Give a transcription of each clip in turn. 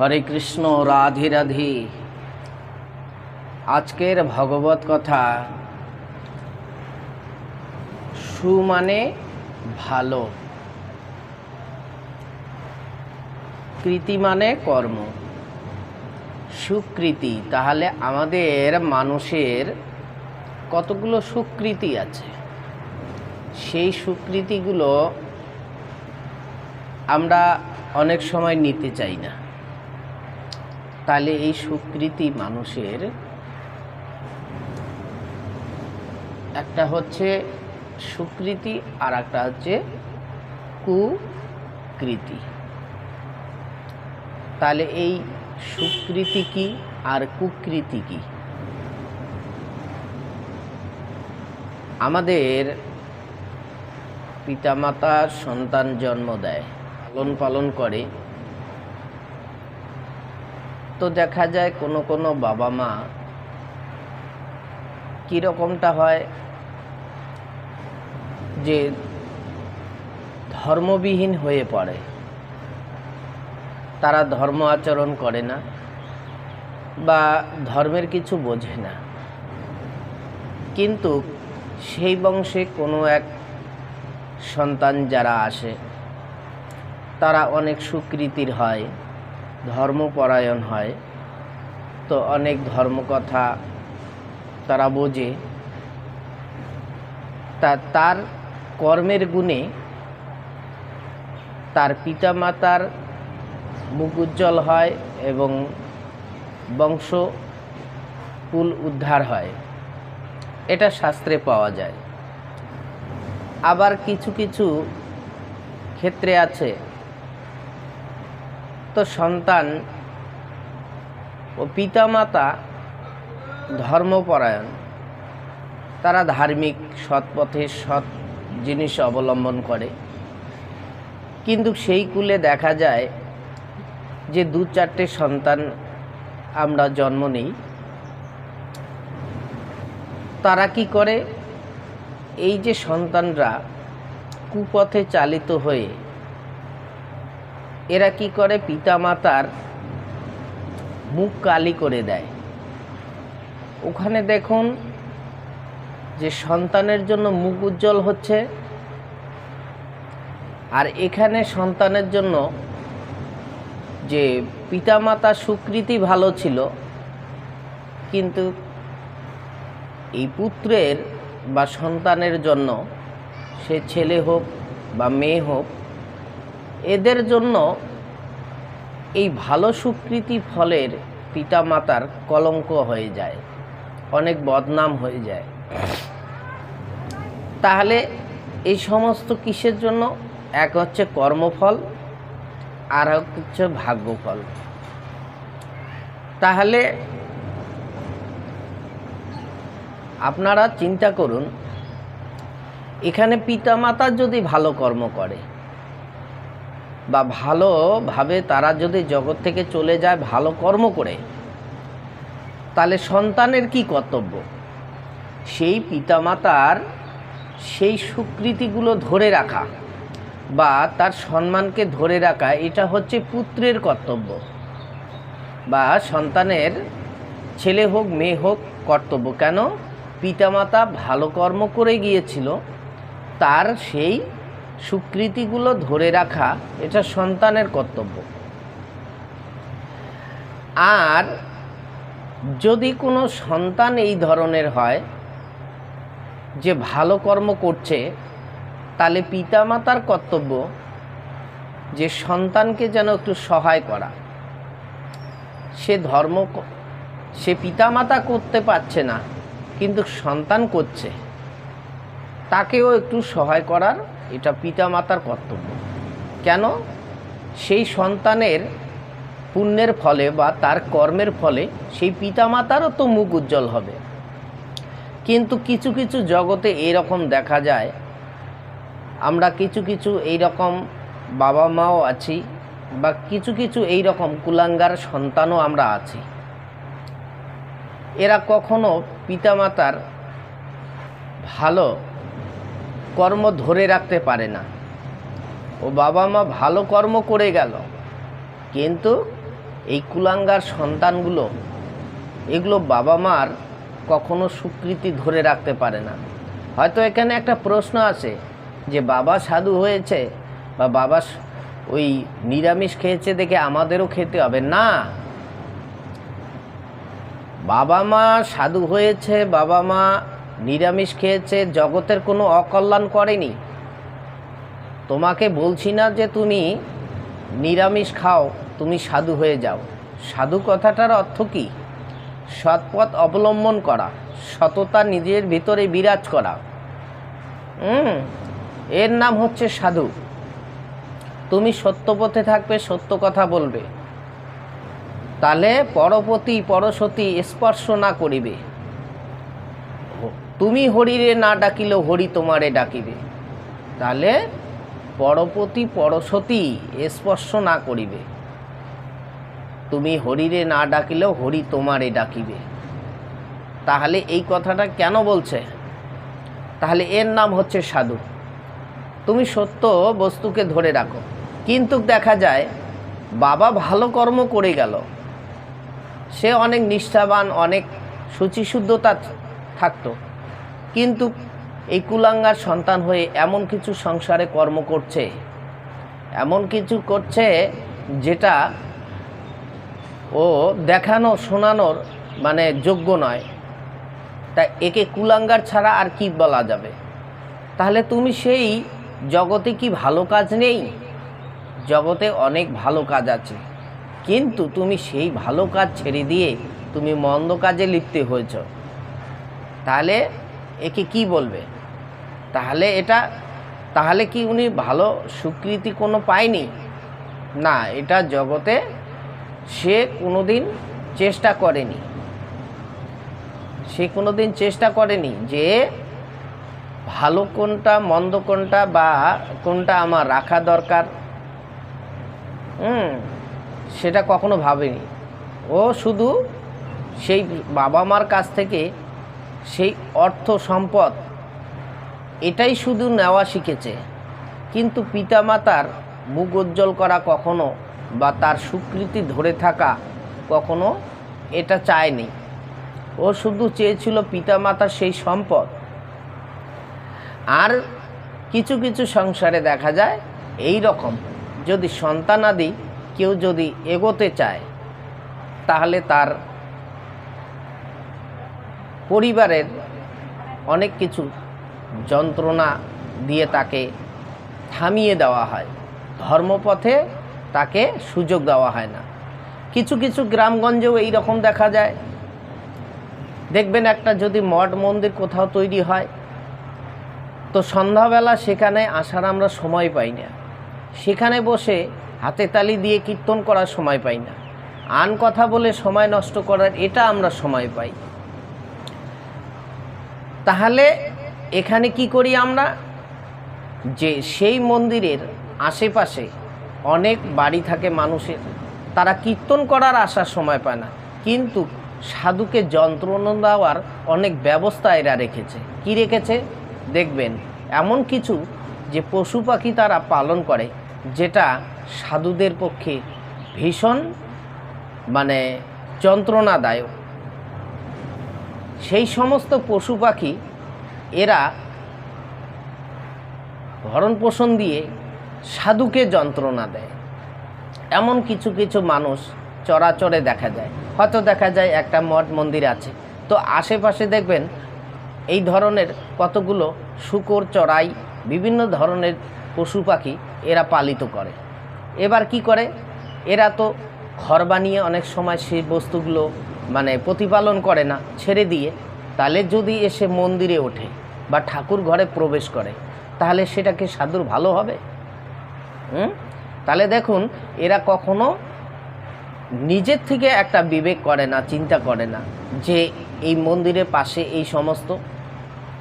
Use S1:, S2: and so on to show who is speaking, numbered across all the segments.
S1: হরে কৃষ্ণ, রাধি রাধি। আজকের ভগবত কথা, সু মানে ভালো। কৃতি মানে কর্ম। সুকৃতি, তাহলে আমাদের মানুষের কতগুলো সুকৃতি আছে? সেই সুকৃতিগুলো আমরা অনেক সময় নিতে চাই না। তাহলে এই সুকৃতি মানুষের একটা হচ্ছে সুকৃতি আর একটা হচ্ছে কুকৃতি। তাহলে এই সুকৃতি কি আর কুকৃতি কি? আমাদের পিতামাতা সন্তান জন্ম দেয় লালন পালন করে। তো দেখা যায় কোনো কোনো বাবা মা কীরকমটা হয় যে ধর্মবিহীন হয়ে পড়ে। তারা ধর্ম আচরণ করে না বা ধর্মের কিছু বোঝে না। কিন্তু সেই বংশে কোনো এক সন্তান যারা আসে, তারা অনেক সুকৃতির হয়। ধর্মপরায়ণ হয়। তো অনেক ধর্মকথা তারা বোঝে। তা তার কর্মের গুণে তার পিতামাতার মুখ উজ্জ্বল হয় এবং বংশ কুল উদ্ধার হয়। এটা শাস্ত্রে পাওয়া যায়। আবার কিছু কিছু ক্ষেত্রে আছে। তো সন্তান ও পিতামাতা ধর্মপরায়ণ। তারা ধার্মিক সৎ পথে সৎ জিনিস অবলম্বন করে। কিন্তু সেই কুলে দেখা যায় যে দু চারটে সন্তান আমরা জন্ম নিই। তারা কি করে? এই যে সন্তানরা কুপথে চালিত হয়ে এরা কি করে? পিতামাতার মুখ কালি করে দেয়। ওখানে দেখুন যে সন্তানের জন্য মুখ উজ্জ্বল হচ্ছে, আর এখানে সন্তানের জন্য যে পিতামাতা সুকৃতি ভালো ছিল, কিন্তু এই পুত্রের বা সন্তানের জন্য সে ছেলে হোক বা মেয়ে হোক এদের জন্য এই ভালো সুকৃতি ফলের পিতামাতার কলঙ্ক হয়ে যায়, অনেক বদনাম হয়ে যায়। তাহলে এই সমস্ত কিসের জন্য? এক হচ্ছে কর্মফল, আর হচ্ছে ভাগ্যফল। তাহলে আপনারা চিন্তা করুন, এখানে পিতামাতা যদি ভালো কর্ম করে বা ভালোভাবে তারা যদি জগৎ থেকে চলে যায়, ভালো কর্ম করে, তাহলে সন্তানের কি কর্তব্য? সেই পিতামাতার সেই স্বীকৃতিগুলো ধরে রাখা বা তার সম্মানকে ধরে রাখা, এটা হচ্ছে পুত্রের কর্তব্য। বা সন্তানের ছেলে হোক, মেয়ে হোক, কর্তব্য। কেন? পিতামাতা ভালো কর্ম করে গিয়েছিল, তার সেই স্বীকৃতিগুলো ধরে রাখা এটা সন্তানের কর্তব্য। আর যদি কোনো সন্তান এই ধরনের হয়, যে ভালো কর্ম করছে, তাহলে পিতামাতার কর্তব্য যে সন্তানকে যেন একটু সহায় করা। সে ধর্ম সে পিতামাতা করতে পারছে না, কিন্তু সন্তান করছে, তাকেও একটু সহায় করার এটা পিতামাতার কর্তব্য। কেন? সেই সন্তানের পুণ্যের ফলে বা তার কর্মের ফলে সেই পিতামাতারও তো মুখ উজ্জ্বল হবে। কিন্তু কিছু কিছু জগতে এরকম দেখা যায়। আমরা কিছু কিছু এই রকম বাবা মাও আছি বা কিছু কিছু এই রকম কুলাঙ্গার সন্তানও আমরা আছি। এরা কখনো পিতামাতার ভালো কর্ম ধরে রাখতে পারে না। ও বাবা মা ভালো কর্ম করে গেল। কিন্তু এই কুলাঙ্গার সন্তানগুলো, এগুলো বাবা মার কখনো স্বীকৃতি ধরে রাখতে পারে না। হয়তো এখানে একটা প্রশ্ন আছে যে, বাবা সাধু হয়েছে বা বাবা ওই নিরামিষ খেয়েছে দেখে আমাদেরও খেতে হবে। না। বাবা মা সাধু হয়েছে, বাবা মা নিরামিষ খেয়েছে, জগতের কোনো অকল্যাণ করেনি। তোমাকে বলছি না যে তুমি নিরামিষ খাও, তুমি সাধু হয়ে যাও। সাধু কথাটার অর্থ কী? সৎপথ অবলম্বন করা, সততা নিজের ভিতরে বিরাজ করা। এর নাম হচ্ছে সাধু। তুমি সত্য পথে থাকবে, সত্য কথা বলবে। তাহলে পরপতি পরসতী স্পর্শ না করিবে। তুমি হরিরে না ডাকিলেও হরি তোমারে ডাকিবে। তাহলে পরপতি পরসতী স্পর্শ না করিবে। তুমি হরিরে না ডাকিলেও হরি তোমারে ডাকিবে। তাহলে এই কথাটা কেন বলছে? তাহলে এর নাম হচ্ছে সাধু। তুমি সত্য বস্তুকে ধরে রাখো। কিন্তু দেখা যায়, বাবা ভালো কর্ম করে গেল। সে অনেক নিষ্ঠাবান, অনেক শুচিশুদ্ধতা থাকতো। কিন্তু এই কুলাঙ্গার সন্তান হয়ে এমন কিছু সংসারে কর্ম করছে, এমন কিছু করছে যেটা ও দেখানো, শোনানোর মানে যোগ্য নয়। তা একে কুলাঙ্গার ছাড়া আর কি বলা যাবে? তাহলে তুমি সেই জগতে কি ভালো কাজ নেই? জগতে অনেক ভালো কাজ আছে, কিন্তু তুমি সেই ভালো কাজ ছেড়ে দিয়ে তুমি মন্দ কাজে লিপ্ত হয়েছ। তাহলে একে কি বলবে? তাহলে এটা, তাহলে কি উনি ভালো স্বীকৃতি কোনো পায়নি? না, এটা জগতে সে কোনোদিন চেষ্টা করেনি। সে কোনোদিন চেষ্টা করেনি যে ভালো কোনটা, মন্দ কোনটা বা কোনটা আমার রাখা দরকার। হুম, সেটা কখনো ভাবেনি। ও শুধু সেই বাবা মার কাছ থেকে সেই অর্থ সম্পদ, এটাই শুধু নেওয়া শিখেছে। কিন্তু পিতামাতার মুখ উজ্জ্বল করা কখনো বা তার স্বীকৃতি ধরে থাকা কখনো এটা চায়নি। ও শুধু চেয়েছিল পিতামাতার সেই সম্পদ। আর কিছু কিছু সংসারে দেখা যায় এই রকম, যদি সন্তানাদি কেউ যদি এগোতে চায়, তাহলে তার পরিবারের অনেক কিছু যন্ত্রণা দিয়ে তাকে থামিয়ে দেওয়া হয়। ধর্মপথে তাকে সুযোগ দেওয়া হয় না। কিছু কিছু গ্রামগঞ্জেও এই রকম দেখা যায়। দেখবেন একটা যদি মঠ মন্দির কোথাও তৈরি হয়, তো সন্ধ্যাবেলা সেখানে আসার আমরা সময় পাই না। সেখানে বসে হাতে তালি দিয়ে কীর্তন করার সময় পাই না। আন কথা বলে সময় নষ্ট করার এটা আমরা সময় পাই। তাহলে এখানে কি করি আমরা? যে সেই মন্দিরের আশেপাশে অনেক বাড়ি থাকে মানুষের। তারা কীর্তন করার আসার সময় পায় না। কিন্তু সাধুকে যন্ত্রণা দেওয়ার অনেক ব্যবস্থা এরা রেখেছে। কি রেখেছে? দেখবেন, এমন কিছু যে পশু পাখি তারা পালন করে, যেটা সাধুদের পক্ষে ভীষণ মানে যন্ত্রণাদায়ক। সেই সমস্ত পশু পাখি এরা ভরণ পোষণ দিয়ে সাধুকে যন্ত্রণা দেয়। এমন কিছু কিছু মানুষ চরাচরে দেখা যায়। হয়তো দেখা যায় একটা মঠ মন্দির আছে। তো আশেপাশে দেখবেন এই ধরনের কতগুলো শুকর, চড়াই, বিভিন্ন ধরনের পশু পাখি এরা পালিত করে। এবার কি করে? এরা তো ঘর বানিয়ে অনেক সময় সেই বস্তুগুলো মানে প্রতিপালন করে না, ছেড়ে দিয়ে, তাহলে যদি এসে মন্দিরে ওঠে বা ঠাকুর ঘরে প্রবেশ করে, তাহলে সেটাকে সাধুর ভালো হবে? হুম? তাহলে দেখুন, এরা কখনো নিজের থেকে একটা বিবেক করে না, চিন্তা করে না যে এই মন্দিরের পাশে এই সমস্ত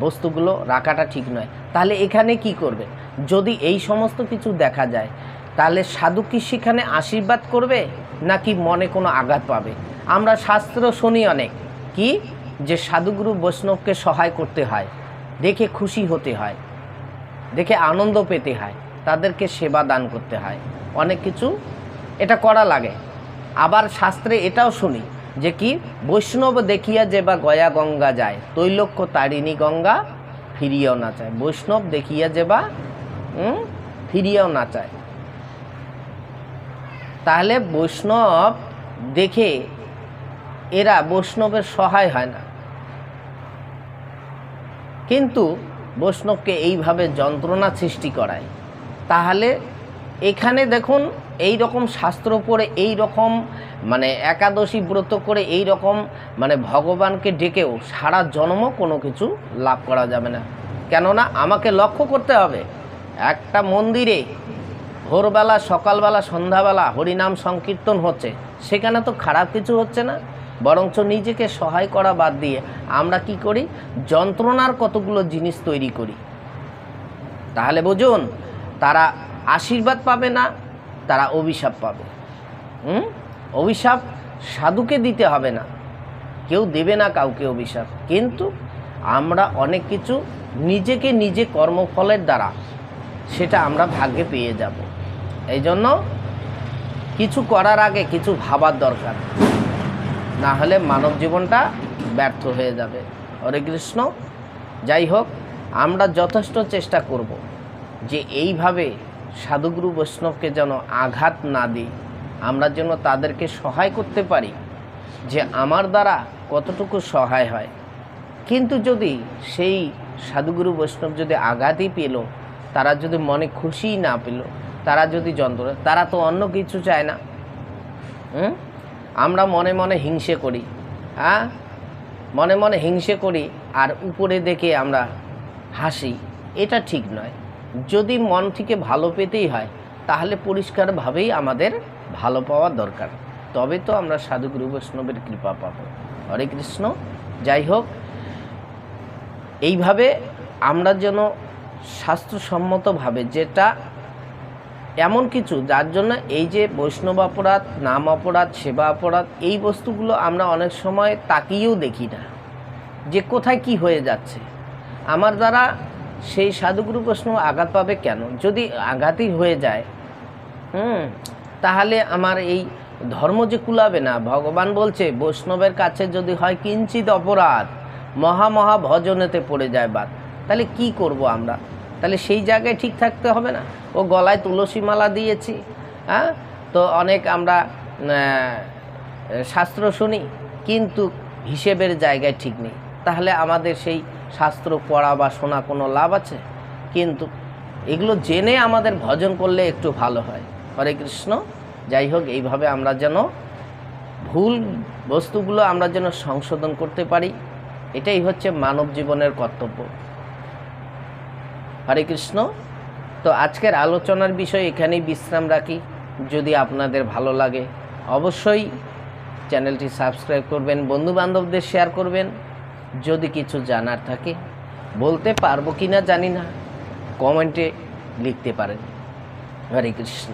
S1: বস্তুগুলো রাখাটা ঠিক নয়। তাহলে এখানে কি করবে? যদি এই সমস্ত কিছু দেখা যায়, তাহলে সাধু কি সেখানে আশীর্বাদ করবে নাকি মনে কোনো আঘাত পাবে? আমরা শাস্ত্র শুনি অনেক। কি? যে সাধুগুরু বৈষ্ণবকে সহায় করতে হয়, দেখে খুশি হতে হয়, দেখে আনন্দ পেতে হয়, তাদেরকে সেবা দান করতে হয়, অনেক কিছু এটা করা লাগে। আবার শাস্ত্রে এটাও শুনি যে কি? বৈষ্ণব দেখিয়া যে বা গয়া গঙ্গা যায় তৈলক্য তারিণী গঙ্গা ফিরিয়েও না চায়। বৈষ্ণব দেখিয়া যে বা ফিরিয়েও না চায়। তাহলে বৈষ্ণব দেখে এরা বৈষ্ণবের সহায় হয় না। কিন্তু বৈষ্ণবকে এইভাবে যন্ত্রণা সৃষ্টি করায়। তাহলে এখানে দেখুন এই রকম শাস্ত্র পড়ে এই রকম মানে একাদশী ব্রত করে এই রকম মানে ভগবানকে ডেকেও সারা জন্ম কোনো কিছু লাভ করা যাবে না। কেননা আমাকে লক্ষ্য করতে হবে, একটা মন্দিরে ভোরবেলা, সকালবেলা, সন্ধ্যাবেলা হরিনাম সংকীর্তন হচ্ছে, সেখানে তো খারাপ কিছু হচ্ছে না। বরঞ্চ নিজেকে সহায় করা বাদ দিয়ে আমরা কি করি? যন্ত্রণার কতগুলো জিনিস তৈরি করি। তাহলে বুঝুন, তারা আশীর্বাদ পাবে না, তারা অভিশাপ পাবে। হুম? অভিশাপ সাধুকে দিতে হবে না। কেউ দেবে না কাউকে অভিশাপ। কিন্তু আমরা অনেক কিছু নিজেকে নিজে কর্মফলের দ্বারা সেটা আমরা ভাগ্যে পেয়ে যাব। এই জন্য কিছু করার আগে কিছু ভাবার দরকার। না হলে মানব জীবনটা ব্যর্থ হয়ে যাবে। হরে কৃষ্ণ। যাই হোক, আমরা যথেষ্ট চেষ্টা করব যে এইভাবে সাধুগুরু বৈষ্ণবকে যেন আঘাত না দিই। আমরা যেন তাদেরকে সহায় করতে পারি যে আমার দ্বারা কতটুকু সহায় হয়। কিন্তু যদি সেই সাধুগুরু বৈষ্ণব যদি আঘাতই পেল, তারা যদি মনে খুশি না পেল, তারা যদি যন্ত্র তারা তো অন্য কিছু চায় না। হুম? আমরা মনে মনে হিংসে করি হ্যাঁ? মনে মনে হিংসে করি আর উপরে দেখে আমরা হাসি, এটা ঠিক নয়। যদি মন থেকে ভালো পেতেই হয়, তাহলে পরিষ্কারভাবেই আমাদের ভালো পাওয়া দরকার। তবে তো আমরা সাধুগুরু বৈষ্ণবের কৃপা পাব। হরে কৃষ্ণ। যাই হোক, এইভাবে আমরা যেন স্বাস্থ্যসম্মতভাবে যেটা এমন কিছু যার জন্য এই যে বৈষ্ণব অপরাধ, নাম অপরাধ, সেবা অপরাধ, এই বস্তুগুলো আমরা অনেক সময় তাকিয়েও দেখি না। যে কোথায় কি হয়ে যাচ্ছে? আমার দ্বারা সেই সাধুগুরু প্রশ্ন আঘাত পাবে কেন? যদি আঘাতই হয়ে যায়, হুম, তাহলে আমার এই ধর্ম যে কুলাবে না, ভগবান বলছে বৈষ্ণবের কাছে যদি হয় কিঞ্চিত অপরাধ, মহা মহা ভজনেতে পড়ে যায় বাদ তাহলে কি করব আমরা? তাহলে সেই জায়গায় ঠিক থাকতে হবে না। ও গলায় তুলসী মালা দিয়েছি হ্যাঁ? তো অনেক আমরা শাস্ত্র শুনি, কিন্তু হিসেবের জায়গায় ঠিক নেই। তাহলে আমাদের সেই শাস্ত্র পড়া বা শোনা কোনো লাভ আছে? কিন্তু এগুলো জেনে আমাদের ভজন করলে একটু ভালো হয়। হরে কৃষ্ণ, যাই হোক, এইভাবে আমরা যেন ভুল বস্তুগুলো আমরা যেন সংশোধন করতে পারি, এটাই হচ্ছে মানব জীবনের কর্তব্য। হরে কৃষ্ণ। তো আজকের আলোচনার বিষয় এখানেই বিশ্রাম রাখি। যদি আপনাদের ভালো লাগে, অবশ্যই চ্যানেলটি সাবস্ক্রাইব করবেন, বন্ধুবান্ধবদের শেয়ার করবেন। যদি কিছু জানার থাকে, বলতে পারব কি না জানি না, কমেন্টে লিখতে পারেন। হরে কৃষ্ণ।